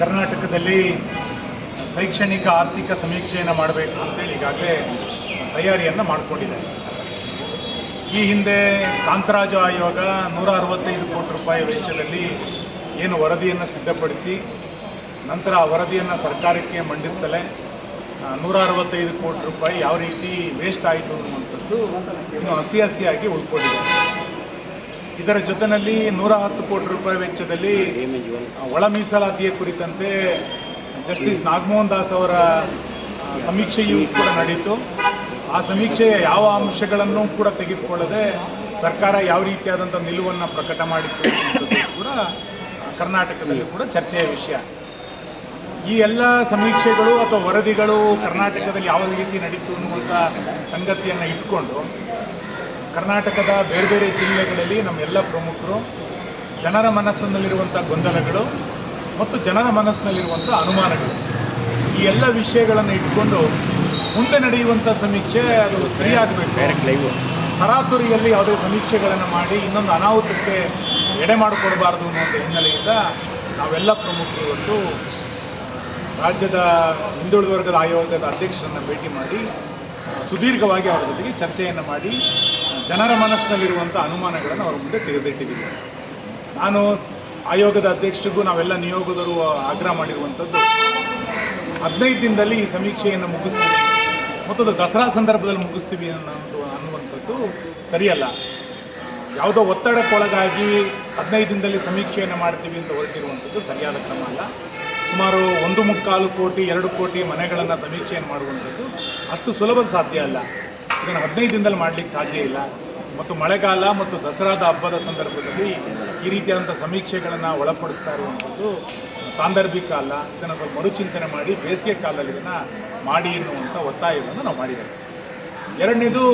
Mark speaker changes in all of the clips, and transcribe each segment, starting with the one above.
Speaker 1: ಕರ್ನಾಟಕದಲ್ಲಿ ಶೈಕ್ಷಣಿಕ ಆರ್ಥಿಕ ಸಮೀಕ್ಷೆಯನ್ನು ಮಾಡಬೇಕು ಅಂತೇಳಿ ಈಗಾಗಲೇ ತಯಾರಿಯನ್ನು ಮಾಡಿಕೊಂಡಿದ್ದಾರೆ. ಈ ಹಿಂದೆ ಕಾಂತರಾಜ ಆಯೋಗ ನೂರ ಅರವತ್ತೈದು ಕೋಟಿ ರೂಪಾಯಿ ವೆಚ್ಚದಲ್ಲಿ ಏನು ವರದಿಯನ್ನು ಸಿದ್ಧಪಡಿಸಿ, ನಂತರ ಆ ವರದಿಯನ್ನು ಸರ್ಕಾರಕ್ಕೆ ಮಂಡಿಸ್ತಲೇ ನೂರ ಅರವತ್ತೈದು ಕೋಟಿ ರೂಪಾಯಿ ಯಾವ ರೀತಿ ವೇಸ್ಟ್ ಆಯಿತು ಅನ್ನುವಂಥದ್ದು ಇನ್ನು ಹಸಿ ಹಸಿಯಾಗಿ ಉಳ್ಕೊಂಡಿದೆ. ಇದರ ಜೊತೆಯಲ್ಲಿ ನೂರ ಹತ್ತು ಕೋಟಿ ರೂಪಾಯಿ ವೆಚ್ಚದಲ್ಲಿ ಒಳ ಮೀಸಲಾತಿಯ ಕುರಿತಂತೆ ಜಸ್ಟಿಸ್ ನಾಗಮೋಹನ್ ದಾಸ್ ಅವರ ಸಮೀಕ್ಷೆಯೂ ಕೂಡ ನಡೆಯಿತು. ಆ ಸಮೀಕ್ಷೆಯ ಯಾವ ಅಂಶಗಳನ್ನು ಕೂಡ ತೆಗೆದುಕೊಳ್ಳದೆ ಸರ್ಕಾರ ಯಾವ ರೀತಿಯಾದಂಥ ನಿಲುವನ್ನು ಪ್ರಕಟ ಮಾಡಿತ್ತು ಕೂಡ ಕರ್ನಾಟಕದಲ್ಲಿ ಕೂಡ ಚರ್ಚೆಯ ವಿಷಯ. ಈ ಎಲ್ಲ ಸಮೀಕ್ಷೆಗಳು ಅಥವಾ ವರದಿಗಳು ಕರ್ನಾಟಕದಲ್ಲಿ ಯಾವ ರೀತಿ ನಡೀತು ಅನ್ನುವಂಥ ಸಂಗತಿಯನ್ನು ಇಟ್ಕೊಂಡು ಕರ್ನಾಟಕದ ಬೇರೆ ಬೇರೆ ಜಿಲ್ಲೆಗಳಲ್ಲಿ ನಮ್ಮೆಲ್ಲ ಪ್ರಮುಖರು ಜನರ ಮನಸ್ಸಿನಲ್ಲಿರುವಂಥ ಗೊಂದಲಗಳು ಮತ್ತು ಜನರ ಮನಸ್ಸಿನಲ್ಲಿರುವಂಥ ಅನುಮಾನಗಳು. ಈ ಎಲ್ಲ ವಿಷಯಗಳನ್ನು ಇಟ್ಕೊಂಡು ಮುಂದೆ ನಡೆಯುವಂಥ ಸಮೀಕ್ಷೆ ಅದು ಸರಿಯಾಗಬೇಕು. ಡೈರೆಕ್ಟ್ ಲೈವ್ ತರಾತುರಿಯಲ್ಲಿ ಯಾವುದೇ ಸಮೀಕ್ಷೆಗಳನ್ನು ಮಾಡಿ ಇನ್ನೊಂದು ಅನಾಹುತಕ್ಕೆ ಎಡೆ ಮಾಡಿಕೊಡಬಾರ್ದು ಅನ್ನುವಂಥ ಹಿನ್ನೆಲೆಯಿಂದ ನಾವೆಲ್ಲ ಪ್ರಮುಖರು ಇವತ್ತು ರಾಜ್ಯದ ಹಿಂದುಳಿದ ವರ್ಗದ ಆಯೋಗದ ಅಧ್ಯಕ್ಷರನ್ನು ಭೇಟಿ ಮಾಡಿ ಸುದೀರ್ಘವಾಗಿ ಅವರ ಜೊತೆಗೆ ಚರ್ಚೆಯನ್ನು ಮಾಡಿ ಜನರ ಮನಸ್ಸಿನಲ್ಲಿರುವಂಥ ಅನುಮಾನಗಳನ್ನು ಅವರ ಮುಂದೆ ತೆಗೆದಿಟ್ಟಿದ್ದೀವಿ. ನಾನು ಆಯೋಗದ ಅಧ್ಯಕ್ಷರಿಗೂ ನಾವೆಲ್ಲ ನಿಯೋಗದರು ಆಗ್ರಹ ಮಾಡಿರುವಂಥದ್ದು, ಹದಿನೈದು ದಿನದಲ್ಲಿ ಈ ಸಮೀಕ್ಷೆಯನ್ನು ಮುಗಿಸ್ತೀವಿ. ಮತ್ತು ದಸರಾ ಸಂದರ್ಭದಲ್ಲಿ ಮುಗಿಸ್ತೀವಿ ಅನ್ನೋ ಅನ್ನುವಂಥದ್ದು ಸರಿಯಲ್ಲ. ಯಾವುದೋ ಒತ್ತಡಕ್ಕೊಳಗಾಗಿ ಹದಿನೈದು ದಿನದಲ್ಲಿ ಸಮೀಕ್ಷೆಯನ್ನು ಮಾಡ್ತೀವಿ ಅಂತ ಹೊರಟಿರುವಂಥದ್ದು ಸರಿಯಾದ ಕ್ರಮ ಅಲ್ಲ. ಸುಮಾರು ಒಂದು ಮುಕ್ಕಾಲು ಕೋಟಿ, ಎರಡು ಕೋಟಿ ಮನೆಗಳನ್ನು ಸಮೀಕ್ಷೆಯನ್ನು ಮಾಡುವಂಥದ್ದು ಅಷ್ಟು ಸುಲಭದ ಸಾಧ್ಯ ಅಲ್ಲ. ಇದನ್ನು ಹದಿನೈದು ದಿನದಲ್ಲಿ ಮಾಡಲಿಕ್ಕೆ ಸಾಧ್ಯ ಇಲ್ಲ. ಮತ್ತು ಮಳೆಗಾಲ ಮತ್ತು ದಸರಾದ ಹಬ್ಬದ ಸಂದರ್ಭದಲ್ಲಿ ಈ ರೀತಿಯಾದಂಥ ಸಮೀಕ್ಷೆಗಳನ್ನು ಒಳಪಡಿಸ್ತಾ ಇರುವಂಥದ್ದು ಸಾಂದರ್ಭಿಕ ಅಲ್ಲ. ಇದನ್ನು ಸ್ವಲ್ಪ ಮರುಚಿಂತನೆ ಮಾಡಿ ಬೇಸಿಗೆ ಕಾಲದಲ್ಲಿ ಇದನ್ನು ಮಾಡಿ ಎನ್ನುವಂಥ ಒತ್ತಾಯವನ್ನು ನಾವು ಮಾಡಿದ್ದೇವೆ. ಎರಡನೇದು,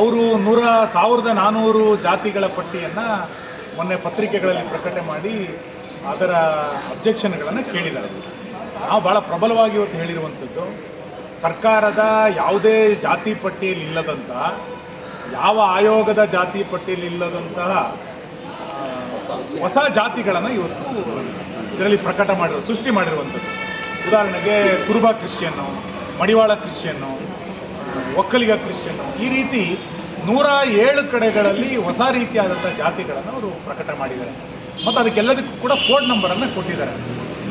Speaker 1: ಅವರು ನೂರ ಸಾವಿರದ ನಾನ್ನೂರು ಜಾತಿಗಳ ಪಟ್ಟಿಯನ್ನು ಮೊನ್ನೆ ಪತ್ರಿಕೆಗಳಲ್ಲಿ ಪ್ರಕಟಣೆ ಮಾಡಿ ಅದರ ಅಬ್ಜೆಕ್ಷನ್ಗಳನ್ನು ಕೇಳಿದ್ದಾರೆ. ನಾವು ಭಾಳ ಪ್ರಬಲವಾಗಿ ಇವತ್ತು ಹೇಳಿರುವಂಥದ್ದು, ಸರ್ಕಾರದ ಯಾವುದೇ ಜಾತಿ ಪಟ್ಟಿಯಲ್ಲಿ ಇಲ್ಲದಂತಹ ಯಾವ ಆಯೋಗದ ಜಾತಿ ಪಟ್ಟಿಯಲ್ಲಿ ಇಲ್ಲದಂತಹ ಹೊಸ ಜಾತಿಗಳನ್ನು ಇವತ್ತು ಇದರಲ್ಲಿ ಪ್ರಕಟ ಮಾಡಿರೋ, ಸೃಷ್ಟಿ ಮಾಡಿರುವಂಥದ್ದು. ಉದಾಹರಣೆಗೆ ಕುರುಬ ಕ್ರಿಶ್ಚಿಯನ್ನು, ಮಡಿವಾಳ ಕ್ರಿಶ್ಚಿಯನ್ನು ಒಕ್ಕಲಿಗ ಕ್ರಿಶ್ಚಿಯನ್ನು, ಈ ರೀತಿ ನೂರ ಏಳು ಕಡೆಗಳಲ್ಲಿ ಹೊಸ ರೀತಿಯಾದಂಥ ಜಾತಿಗಳನ್ನು ಅವರು ಪ್ರಕಟ ಮಾಡಿದ್ದಾರೆ. ಮತ್ತು ಅದಕ್ಕೆಲ್ಲದಕ್ಕೂ ಕೂಡ ಕೋಡ್ ನಂಬರನ್ನು ಕೊಟ್ಟಿದ್ದಾರೆ.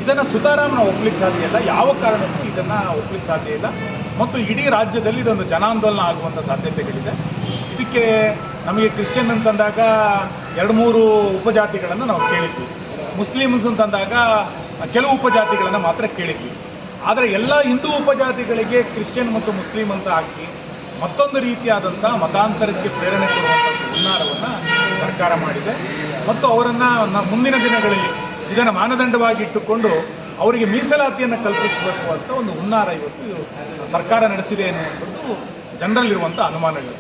Speaker 1: ಇದನ್ನು ಸುತಾರಾಮನ ಒಪ್ಲಿಕ್ಕೆ ಸಾಧ್ಯ ಇಲ್ಲ. ಯಾವ ಕಾರಣಕ್ಕೂ ಇದನ್ನು ಒಪ್ಲಿಕ್ಕೆ ಸಾಧ್ಯ ಇಲ್ಲ. ಮತ್ತು ಇಡೀ ರಾಜ್ಯದಲ್ಲಿ ಇದೊಂದು ಜನಾಂದೋಲನ ಆಗುವಂಥ ಸಾಧ್ಯತೆಗಳಿದೆ. ಇದಕ್ಕೆ ನಮಗೆ ಕ್ರಿಶ್ಚಿಯನ್ ಅಂತಂದಾಗ ಎರಡು ಮೂರು ಉಪಜಾತಿಗಳನ್ನು ನಾವು ಕೇಳಿದ್ವಿ. ಮುಸ್ಲಿಮ್ಸ್ ಅಂತಂದಾಗ ಕೆಲವು ಉಪಜಾತಿಗಳನ್ನು ಮಾತ್ರ ಕೇಳಿದ್ವಿ. ಆದರೆ ಎಲ್ಲ ಹಿಂದೂ ಉಪಜಾತಿಗಳಿಗೆ ಕ್ರಿಶ್ಚಿಯನ್ ಮತ್ತು ಮುಸ್ಲಿಂ ಅಂತ ಹಾಕಿ ಮತ್ತೊಂದು ರೀತಿಯಾದಂಥ ಮತಾಂತರಕ್ಕೆ ಪ್ರೇರಣೆ ಕೊಡುವಂಥ ಹುನ್ನಾರವನ್ನು ಸರ್ಕಾರ ಮಾಡಿದೆ. ಮತ್ತು ಅವರನ್ನು ಮುಂದಿನ ದಿನಗಳಲ್ಲಿ ಇದನ್ನು ಮಾನದಂಡವಾಗಿ ಇಟ್ಟುಕೊಂಡು ಅವರಿಗೆ ಮೀಸಲಾತಿಯನ್ನು ಕಲ್ಪಿಸಬೇಕು ಅಂತ ಒಂದು ಹುನ್ನಾರ ಇವತ್ತು ಸರ್ಕಾರ ನಡೆಸಿದೆ ಎನ್ನುವಂಥದ್ದು ಜನರಲ್ಲಿರುವಂಥ ಅನುಮಾನಗಳು